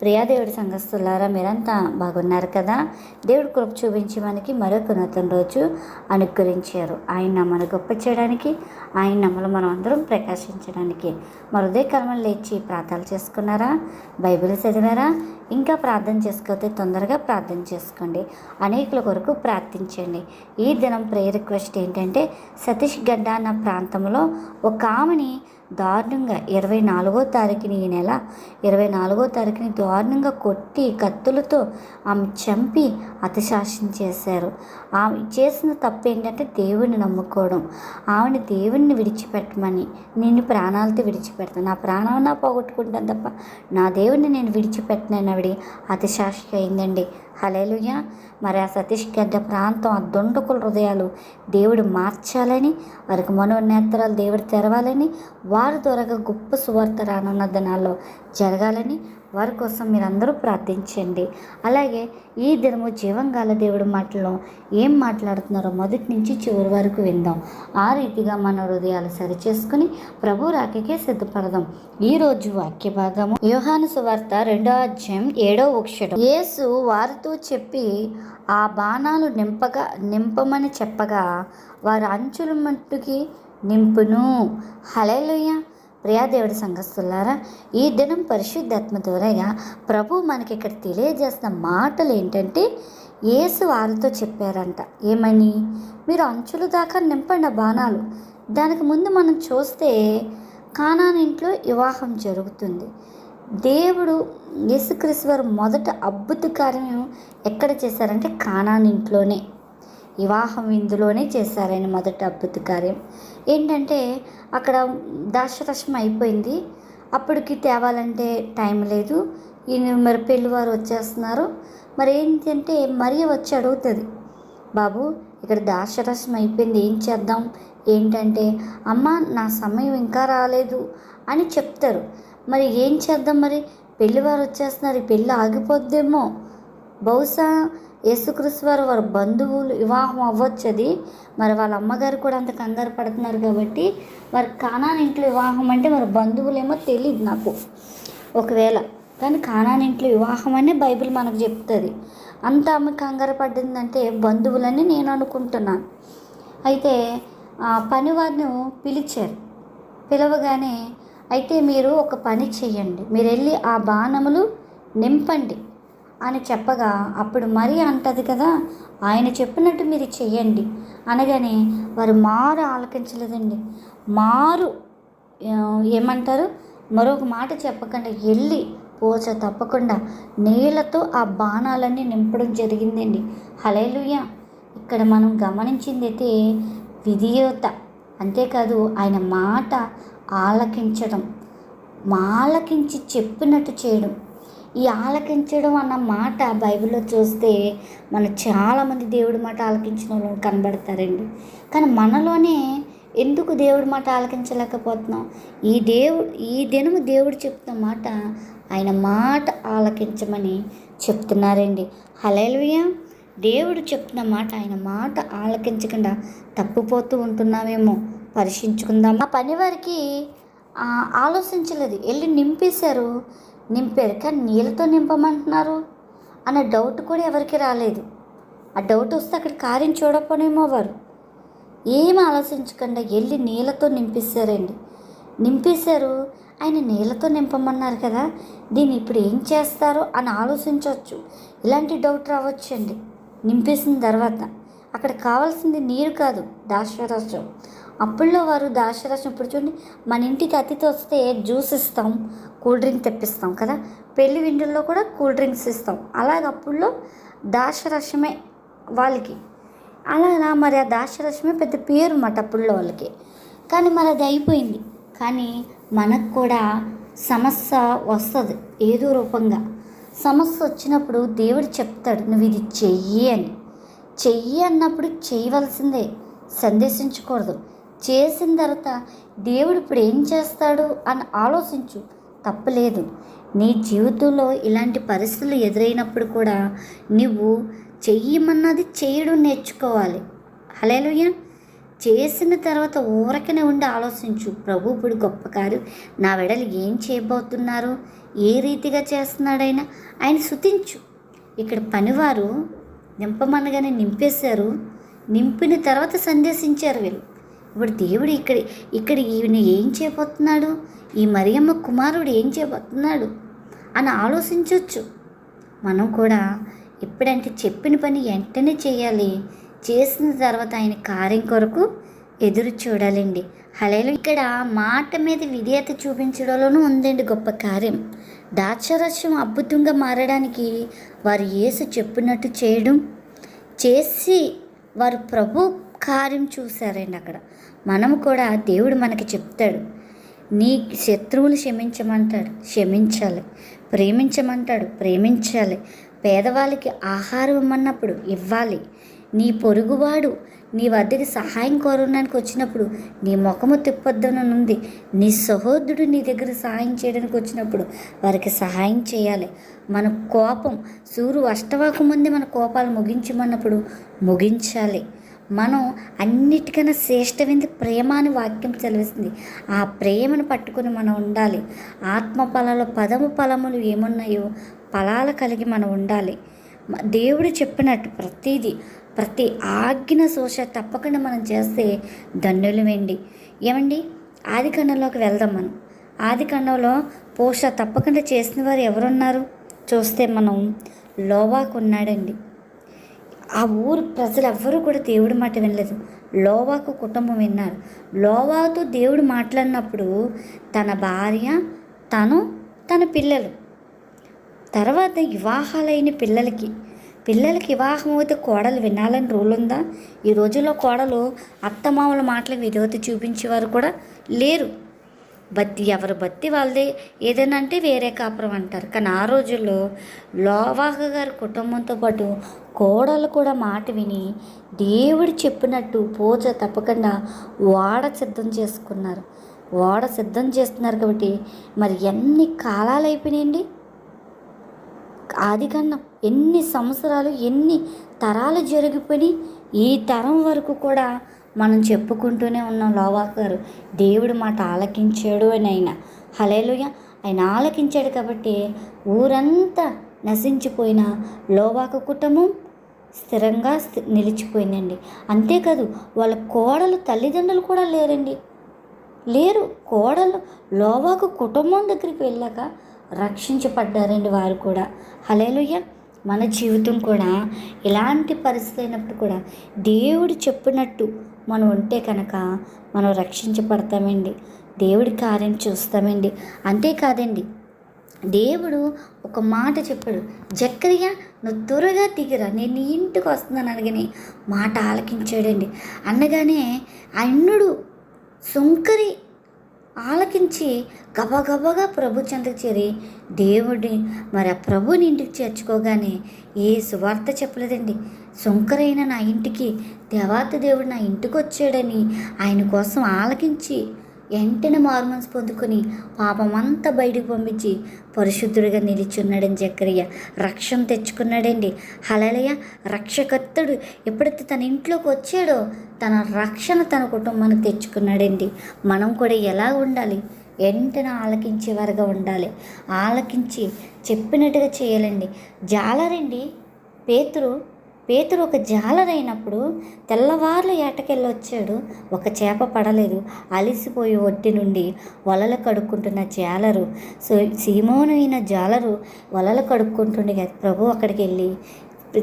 ప్రియాదేవుడి సంఘస్థులారా మీరంతా బాగున్నారు కదా? దేవుడు కృప చూపించి మనకి మరొక నూతన రోజు అనుగ్రహించారు. ఆయన మన గొప్ప చేయడానికి ఆయన నమ్మలు మనం అందరం ప్రకాశించడానికి. మరుదే కర్మలు లేచి ప్రార్థనలు చేసుకున్నారా? బైబిల్ చదివారా? ఇంకా ప్రార్థన చేసుకోతే తొందరగా ప్రార్థన చేసుకోండి. అనేకుల కొరకు ప్రార్థించండి. ఈ దినం ప్రేయర్ రిక్వెస్ట్ ఏంటంటే సతీష్ గడ్డ అన్న ప్రాంతంలో ఒక ఆమెని దారుణంగా ఇరవై నాలుగో తారీఖుని ఈ నెల ఇరవై నాలుగో తారీఖుని దారుణంగా కొట్టి కత్తులతో ఆమె చంపి అతశాసన చేశారు. ఆమె చేసిన తప్పు ఏంటంటే దేవుని నమ్ముకోవడం. ఆమెను దేవుణ్ణి విడిచిపెట్టమని నేను ప్రాణాలతో విడిచిపెడతాను. నా ప్రాణం నా పోగొట్టుకుంటాను తప్ప నా దేవుణ్ణి నేను విడిచిపెట్టిన ఆవిడ అతిశాషిక అయిందండి. హలేలుయ మరి ఆ సతీష్ గడ్డ ప్రాంతం ఆ దొండకుల హృదయాలు దేవుడు మార్చాలని వారికి మనోనేత్రాలు దేవుడు తెరవాలని వారి త్వరగా గొప్ప సువార్త రానున్న దినాల్లో జరగాలని వారి కోసం మీరందరూ ప్రార్థించండి. అలాగే ఈ దినము జీవంగాల దేవుడి మాటలో ఏం మాట్లాడుతున్నారో మొదటి నుంచి చివరి వరకు విందాం. ఆ రీతిగా మన హృదయాలు సరిచేసుకుని ప్రభు రాకకే సిద్ధపడదాం. ఈరోజు వాక్య భాగము యోహాను సువార్త రెండో అధ్యాయం ఏడో అక్షరం యేసు వారితో చెప్పి ఆ బాణాలు నింపగా నింపమని చెప్పగా వారు అంచుల మట్టుకి నింపును. హలేలుయ్య ప్రియాదేవుడి సంఘస్థులారా ఈ దినం పరిశుద్ధాత్మ ద్వారా ప్రభు మనకి ఇక్కడ తెలియజేస్తున్న మాటలు ఏంటంటే ఏసు వారితో చెప్పారంట. ఏమని? మీరు అంచుల దాకా నింపండి బాణాలు. దానికి ముందు మనం చూస్తే కానాన్ ఇంట్లో వివాహం జరుగుతుంది. దేవుడు యేసుక్రీశ్వర్ మొదట అద్భుత కార్యం ఎక్కడ చేశారంటే కానాన్ ఇంట్లోనే. వివాహం ఇందులోనే చేశారని మొదట అద్భుత కార్యం. ఏంటంటే అక్కడ దాశరథం అయిపోయింది. అప్పటికి తేవాలంటే టైం లేదు. ఈయన మరి పెళ్ళివారు వచ్చేస్తున్నారు. మరి ఏంటంటే మరీ వచ్చి అడుగుతుంది. బాబు ఇక్కడ దాశరథం అయిపోయింది. ఏం చేద్దాం? ఏంటంటే అమ్మ నా సమయం ఇంకా రాలేదు అని చెప్తారు. మరి ఏం చేద్దాం మరి? పెళ్ళివారు వచ్చేస్తున్నారు. పెళ్ళి ఆగిపోద్దేమో. బహుశా యేసుక్రీస్తు వారు వారి బంధువులు వివాహం అవ్వచ్చది. మరి వాళ్ళ అమ్మగారు కూడా అంత కంగారు పడుతున్నారు కాబట్టి వారి కానాని ఇంట్లో వివాహం అంటే మరి బంధువులేమో తెలియదు నాకు. ఒకవేళ కానీ కానాని ఇంట్లో వివాహం అనే బైబిల్ మనకు చెప్తుంది. అంత ఆమె కంగారు పడిందంటే బంధువులని నేను అనుకుంటున్నాను. అయితే ఆ పనివారిని పిలిచారు. పిలవగానే అయితే మీరు ఒక పని చేయండి. మీరు వెళ్ళి ఆ బాణములు నింపండి. అని చెప్పగా అప్పుడు మరీ అంటది కదా ఆయన చెప్పినట్టు మీరు చెయ్యండి. అనగానే వారు మారు ఆలకించలేదండి. మారు ఏమంటారు? మరొక మాట చెప్పకుండా వెళ్ళి పోచ తప్పకుండా నీళ్ళతో ఆ బాణాలన్నీ నింపడం జరిగిందండి. హలేలుయ ఇక్కడ మనం గమనించింది అయితే విధియోత. అంతేకాదు ఆయన మాట ఆలకించడం ఆలకించి చెప్పినట్టు చేయడం. ఈ ఆలకించడం అన్న మాట బైబిల్లో చూస్తే మన చాలామంది దేవుడి మాట ఆలకించిన వాళ్ళు కనబడతారండి. కానీ మనలోనే ఎందుకు దేవుడి మాట ఆలకించలేకపోతున్నాం? ఈ దేవుడు ఈ దినము దేవుడు చెప్తున్న మాట ఆయన మాట ఆలకించమని చెప్తున్నారండి. హలేలుయ దేవుడు చెప్తున్న మాట ఆయన మాట ఆలకించకుండా తప్పిపోతూ ఉంటున్నామేమో. పరీక్షించుకుందాం ఆ పని వారికి ఆలోచించలేదు. వెళ్ళి నింపేశారు. నింపారు కానీ నీళ్ళతో నింపమంటున్నారు? అనే డౌట్ కూడా ఎవరికి రాలేదు. ఆ డౌట్ వస్తే అక్కడ కార్యం చూడకపోనేమో వారు. ఏం ఆలోచించకుండా వెళ్ళి నీళ్ళతో నింపేశారండి నింపేశారు ఆయన నీళ్ళతో నింపమన్నారు కదా దీన్ని ఇప్పుడు ఏం చేస్తారో అని ఆలోచించవచ్చు. ఇలాంటి డౌట్ రావచ్చండి. నింపేసిన తర్వాత. అక్కడ కావాల్సింది నీరు కాదు దాశరసం అప్పుల్లో వారు దాశరసం ఇప్పుడు చూడండి మన ఇంటికి అతిథి వస్తే జ్యూస్ ఇస్తాం కూల్ డ్రింక్ తెప్పిస్తాం కదా. పెళ్ళి విండుల్లో కూడా కూల్ డ్రింక్స్ ఇస్తాం. అలాగే అప్పుల్లో దాశరసమే వాళ్ళకి. అలా మరి ఆ దాశరసమే పెద్ద పేరు అన్నమాట అప్పుల్లో వాళ్ళకి. కానీ మరి అది అయిపోయింది. కానీ మనకు కూడా సమస్య వస్తుంది ఏదో రూపంగా. సమస్య వచ్చినప్పుడు దేవుడు చెప్తాడు నువ్వు ఇది చెయ్యి అని. చెయ్యి అన్నప్పుడు చేయవలసిందే సందేశించకూడదు. చేసిన తర్వాత దేవుడు ఇప్పుడు ఏం చేస్తాడు అని ఆలోచించు. తప్పలేదు. నీ జీవితంలో ఇలాంటి పరిస్థితులు ఎదురైనప్పుడు కూడా నువ్వు చెయ్యమన్నది చేయడం నేర్చుకోవాలి. హలేలుయ్య చేసిన తర్వాత ఊరకనే ఉండి ఆలోచించు. ప్రభు ఇప్పుడు గొప్ప నా వెడలు ఏం చేయబోతున్నారు? ఏ రీతిగా చేస్తున్నాడైనా ఆయన శుతించు. ఇక్కడ పనివారు నింపమనగానే నింపేశారు. నింపిన తర్వాత సందేశించారు వీళ్ళు. ఇప్పుడు దేవుడు ఇక్కడ ఇక్కడ ఈయన ఏం చేయబోతున్నాడు? ఈ మరియమ్మ కుమారుడు ఏం చేయబోతున్నాడు? అని ఆలోచించవచ్చు మనం కూడా ఎప్పుడంటే చెప్పిన పని వెంటనే చేయాలి. చేసిన తర్వాత ఆయన కార్యం కొరకు ఎదురు చూడాలండి. హలేలు ఇక్కడ మాట మీద విధేయత చూపించడంలోనూ ఉందండి గొప్ప కార్యం. దాక్షరస్యం అద్భుతంగా మారడానికి వారు యేసు చెప్పినట్టు చేయడం. చేసి వారు ప్రభు కార్యం చూశారండి అక్కడ. మనం కూడా దేవుడు మనకి చెప్తాడు. నీ శత్రువులు క్షమించమంటాడు క్షమించాలి. ప్రేమించమంటాడు. ప్రేమించాలి. పేదవాళ్ళకి ఆహారం ఇమ్మన్నప్పుడు ఇవ్వాలి. నీ పొరుగువాడు నీ వద్దకి సహాయం కోరడానికి వచ్చినప్పుడు నీ ముఖము తిప్పొద్దనుంది. నీ సహోదరుడు నీ దగ్గర సహాయం చేయడానికి వచ్చినప్పుడు వారికి సహాయం చేయాలి. మన కోపం సూర్యు అష్టవాకు ముందే మన కోపాలు ముగించమన్నప్పుడు ముగించాలి. మనం అన్నిటికన్నా శ్రేష్టమైనది ప్రేమ అని వాక్యం చదివిస్తుంది ఆ ప్రేమను పట్టుకొని మనం ఉండాలి. ఆత్మ ఫలంలో పదము ఫలములు ఏమున్నాయో ఫలాలు కలిగి మనం ఉండాలి. దేవుడు చెప్పినట్టు ప్రతిదీ ప్రతి ఆజ్ఞ శోష తప్పకుండా మనం చేస్తే ధన్యులమేండి ఏమండి? ఆది ఖండంలోకి వెళ్దాం మనం. ఆది కన్నంలో పోష తప్పకుండా చేసిన వారు ఎవరున్నారు? చూస్తే మనం లోవాకు ఉన్నాడండి ఆ ఊరు ప్రజలు ఎవ్వరూ కూడా దేవుడి మాట వినలేదు. లోవాకు కుటుంబం విన్నారు. లోవాతో దేవుడు మాట్లాడినప్పుడు తన భార్య తను తన పిల్లలు. తర్వాత వివాహాలైన పిల్లలకి. పిల్లలకి వివాహం అయితే కోడలు వినాలని రూల్ ఉందా? ఈ రోజుల్లో కోడలు అత్తమామల మాటలు విధేయత చూపించేవారు కూడా లేరు. బత్తి ఎవరు బత్తి వాళ్ళదే. ఏదైనా అంటే వేరే కాపురం అంటారు. కానీ ఆ రోజుల్లో లోవాహ గారి కుటుంబంతో పాటు కోడలు కూడా మాట విని దేవుడు చెప్పినట్టు పూజ తప్పకుండా వాడ సిద్ధం చేసుకున్నారు. వాడ సిద్ధం చేస్తున్నారు కాబట్టి మరి ఎన్ని కాలాలు అయిపోయినాయండి? ఆది కన్నా ఎన్ని సంవత్సరాలు ఎన్ని తరాలు జరిగిపోయి ఈ తరం వరకు కూడా మనం చెప్పుకుంటూనే ఉన్నాం లోవాక్ గారు. దేవుడు మాట ఆలకించాడు అని ఆయన. హలేలుయ ఆయన ఆలకించాడు కాబట్టి ఊరంతా నశించిపోయిన లోవాకు కుటుంబం స్థిరంగా స్థి- నిలిచిపోయిందండి. అంతేకాదు వాళ్ళ కోడలు తల్లిదండ్రులు కూడా లేరండి. లేరు. కోడలు లోవాకు కుటుంబం దగ్గరికి వెళ్ళాక రక్షించబడ్డారండి వారు కూడా. హలేలుయ్య మన జీవితం కూడా ఇలాంటి పరిస్థితి అయినప్పుడు కూడా దేవుడు చెప్పినట్టు మనం ఉంటే కనుక మనం రక్షించబడతామండి. దేవుడి కార్యం చూస్తామండి. అంతేకాదండి దేవుడు ఒక మాట చెప్పాడు. జక్కయ్య నువ్వు త్వరగా దిగిరా. నేను నీ ఇంటికి వస్తున్నాను అనగానే మాట ఆలకించాడండి. అనగానే అన్నుడు సుంకరి ఆలకించి గబగబగా ప్రభు చెంతకు చేరి దేవుడి మరి ఆ ప్రభుని ఇంటికి చేర్చుకోగానే ఏ సువార్త చెప్పలేదండి. సుంకరైన నా ఇంటికి దేవాత దేవుడు నా ఇంటికి వచ్చాడని ఆయన కోసం ఆలకించి వెంటనే మార్మన్స్ పొందుకొని పాపమంతా బయటకు పంపించి పరిశుద్ధుడిగా నిలిచున్నాడని జక్కరయ్య రక్షణ తెచ్చుకున్నాడండి. హలలయ రక్షకర్తుడు ఎప్పుడైతే తన ఇంట్లోకి వచ్చాడో తన రక్షణ తన కుటుంబానికి తెచ్చుకున్నాడండి. మనం కూడా ఎలా ఉండాలి? వెంటనే ఆలకించేవారుగా ఉండాలి. ఆలకించి చెప్పినట్టుగా చేయాలండి. జాలరండి. పేతురు పేతురు ఒక జాలరైనప్పుడు తెల్లవార్లు ఏటకెళ్ళి వచ్చాడు ఒక చేప పడలేదు. అలిసిపోయి ఒట్టి నుండి వలలు కడుక్కుంటున్న జాలరు. సో సీమోను అయిన జాలరు వలలు కడుక్కుంటుండే ప్రభు అక్కడికి వెళ్ళి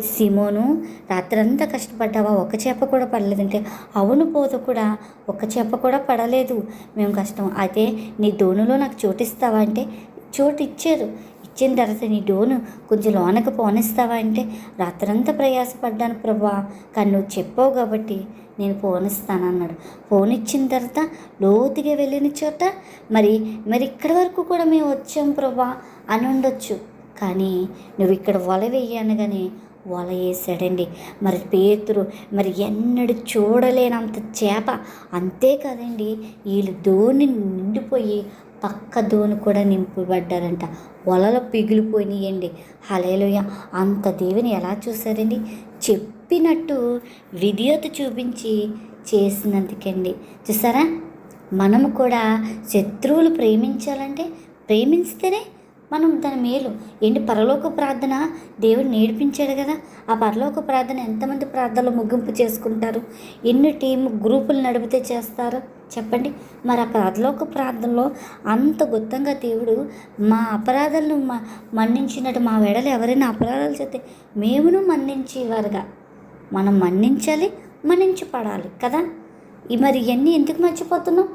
సిమోను రాత్రంతా కష్టపడ్డావా? ఒక చేప కూడా పడలేదంటే అవును పోదు కూడా. ఒక చేప కూడా పడలేదు. మేము కష్టం. అయితే నీ దోణిలో నాకు చోటిస్తావా? అంటే చోటు ఇచ్చారు ఇచ్చిన తర్వాత నీ డోను కొంచెం లోనకు పోనిస్తావా అంటే రాత్రంతా ప్రయాసపడ్డాను ప్రభా. కానీ నువ్వు చెప్పావు కాబట్టి నేను పోనిస్తాను అన్నాడు. ఫోన్ ఇచ్చిన తర్వాత లోతుగా వెళ్ళిన చోట మరి మరి ఇక్కడి వరకు కూడా మేము వచ్చాం ప్రభా అని ఉండొచ్చు. కానీ నువ్వు ఇక్కడ వల వేయనగానే వల వేసాడండి. మరి పేతురు మరి ఎన్నడూ చూడలేనంత చేప. అంతేకాదండి వీళ్ళు దోణి నిండిపోయి పక్క దోణి కూడా నింపబడ్డారంట. వలలు పిగిలిపోయినాయండి. హలేలోయ అంత దేవుని ఎలా చూశారండి? చెప్పినట్టు విధియత చూపించి చేసినందుకండి. చూసారా? మనము కూడా శత్రువులు ప్రేమించాలంటే ప్రేమిస్తేనే మనం దాని మేలు. ఏంటి పరలోక ప్రార్థన? దేవుడు నేర్పించాడు కదా. ఆ పరలోక ప్రార్థన ఎంతమంది ప్రార్థనలు ముగింపు చేసుకుంటారు? ఎన్ని టీం గ్రూపులు నడిపితే చేస్తారు? చెప్పండి. మరి ఆ పరలోక ప్రార్థనలో అంత గుత్తంగా దేవుడు మా అపరాధాలను మ మన్నించినట్టు మా వెడలు ఎవరైనా అపరాధాలు చేస్తే మేమును మన్నించేవారుగా. మనం మన్నించాలి మన్నించి పడాలి కదా. ఈ మరి ఇవన్నీ ఎందుకు మర్చిపోతున్నాం?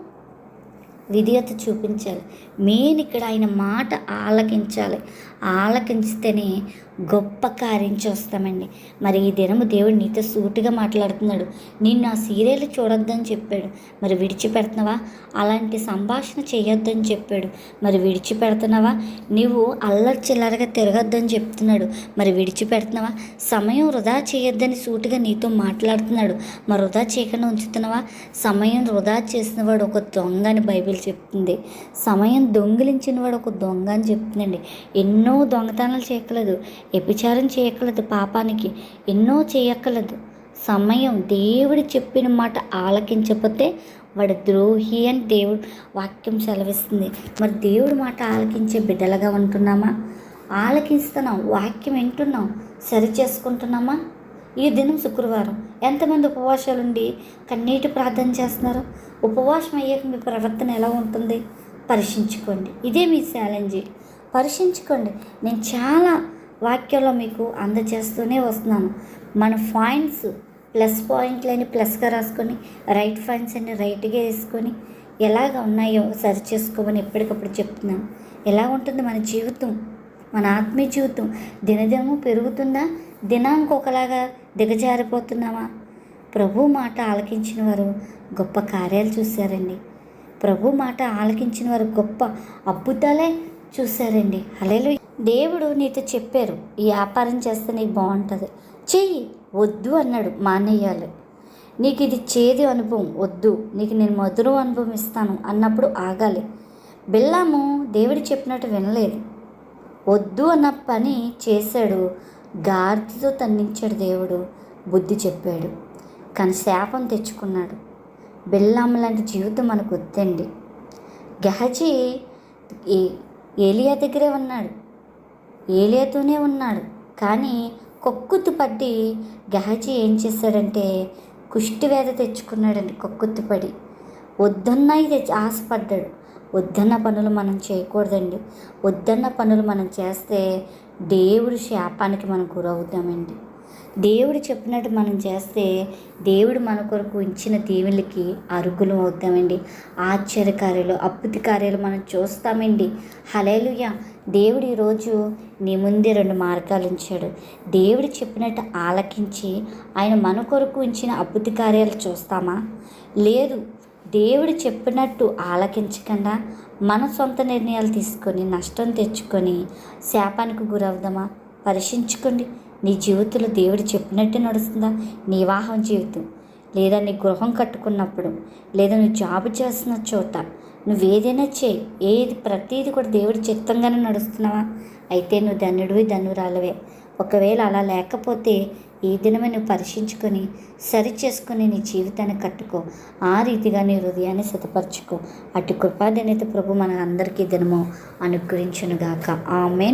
విధేయత చూపించాలి. మెయిన్ ఇక్కడ ఆయన మాట ఆలకించాలి. ఆలకించితేనే గొప్ప కార్యం చూస్తామండి. మరి ఈ దినము దేవుడు నీతో సూటిగా మాట్లాడుతున్నాడు. నిన్ను ఆ సీరియల్ చూడొద్దని చెప్పాడు. మరి విడిచిపెడుతున్నావా? అలాంటి సంభాషణ చేయొద్దని చెప్పాడు. మరి విడిచిపెడుతున్నావా? నువ్వు అల్లరి చిల్లరగా తిరగొద్దని చెప్తున్నాడు. మరి విడిచిపెడుతున్నావా? సమయం వృధా చేయొద్దని సూటిగా నీతో మాట్లాడుతున్నాడు. మరి వృధా చేయకుండా ఉంచుతున్నావా? సమయం వృధా చేసిన వాడు ఒక దొంగ అని బైబిల్ చెప్తుంది. సమయం దొంగిలించిన వాడు ఒక దొంగ అని చెప్తుందండి. ఎన్నో దొంగతనాలు చేయకలేదు వ్యభిచారం చేయక్కలదు పాపానికి ఎన్నో చేయక్కలదు. సమయం దేవుడు చెప్పిన మాట ఆలకించకపోతే వాడు ద్రోహి అని దేవుడు వాక్యం సెలవిస్తుంది. మరి దేవుడి మాట ఆలకించే బిడ్డలుగా ఉంటున్నామా? ఆలకిస్తున్నాం వాక్యం వింటున్నాం సరి చేసుకుంటున్నామా ఈ దినం శుక్రవారం ఎంతమంది ఉపవాసాలు ఉండి కన్నీటి ప్రార్థన చేస్తున్నారు? ఉపవాసం అయ్యాక మీ ప్రవర్తన ఎలా ఉంటుంది? పరీక్షించుకోండి. ఇదే మీ ఛాలెంజ్ పరీక్షించుకోండి. నేను చాలా వాక్యంలో మీకు అందజేస్తూనే వస్తున్నాను. మన పాయింట్స్ ప్లస్ పాయింట్లని ప్లస్గా రాసుకొని రైట్ పాయింట్స్ అన్ని రైట్గా వేసుకొని ఎలాగ ఉన్నాయో సరి చేసుకోమని ఎప్పటికప్పుడు చెప్తున్నాను. ఎలా ఉంటుంది మన జీవితం? మన ఆత్మీయ జీవితం దినదినము పెరుగుతుందా? దినానికి ఒకలాగా దిగజారిపోతున్నామా? ప్రభు మాట ఆలకించిన వారు గొప్ప కార్యాలు చూశారండి. ప్రభు మాట ఆలకించిన వారు గొప్ప అద్భుతాలే చూశారండి. అలేలు దేవుడు నీతో చెప్పారు ఈ వ్యాపారం చేస్తే నీకు బాగుంటుంది. చెయ్యి వద్దు అన్నాడు మానేయాలి నీకు ఇది చేదు అనుభవం వద్దు. నీకు నేను మధుర అనుభవం ఇస్తాను అన్నప్పుడు ఆగాలి. బిల్లాము దేవుడు చెప్పినట్టు వినలేదు. వద్దు అన్న పని చేశాడు. గార్తితో తన్నించాడు దేవుడు బుద్ధి చెప్పాడు. కానీ శాపం తెచ్చుకున్నాడు. బిల్లాము లాంటి జీవితం మనకు వద్దండి. గహజీ ఏ ఏలియా దగ్గరే ఉన్నాడు. ఏలేతూనే ఉన్నాడు. కానీ కొక్కుతు పట్టి గహజీ ఏం చేశాడంటే కుష్టివేద తెచ్చుకున్నాడండి కొక్కుత్తుపడి వద్దన్నాయి తెచ్చి ఆశపడ్డాడు. వద్దన్న పనులు మనం చేయకూడదండి. వద్దన్న పనులు మనం చేస్తే దేవుడి శాపానికి మనం గురవుతామండి. దేవుడు చెప్పినట్టు మనం చేస్తే దేవుడు మన కొరకు ఇచ్చిన దేవుళ్ళకి అరుగులు అవుతామండి. ఆశ్చర్యకార్యాలు అద్భుత కార్యాలు మనం చూస్తామండి. హలేలుయ దేవుడు ఈరోజు నీ ముందే రెండు మార్గాలు ఉంచాడు. దేవుడు చెప్పినట్టు ఆలకించి ఆయన మన కొరకు ఉంచిన అద్భుత కార్యాలు చూస్తామా? లేదు. దేవుడు చెప్పినట్టు ఆలకించకుండా మన సొంత నిర్ణయాలు తీసుకొని నష్టం తెచ్చుకొని శాపానికి గురవుదామా? పరీక్షించుకోండి నీ జీవితంలో దేవుడు చెప్పినట్టే నడుస్తుందా? నీ వివాహం జీవితం. లేదా నీ గృహం కట్టుకున్నప్పుడు లేదా నువ్వు జాబ్ చేస్తున్న చోట నువ్వు ఏదైనా చేయి. ఏది ప్రతిదీ కూడా దేవుడి చిత్తంగానే నడుస్తున్నావా? అయితే నువ్వు ధనుడివి ధనురాలవే. ఒకవేళ అలా లేకపోతే ఈ దినమే నువ్వు పరీక్షించుకొని సరి చేసుకుని నీ జీవితాన్ని కట్టుకో. ఆ రీతిగా నీ హృదయాన్ని సిద్ధపరచుకో. అటు కృపాదనేత ప్రభు మన అందరికీ దినము అనుగ్రహించునుగాక. ఆమెన్.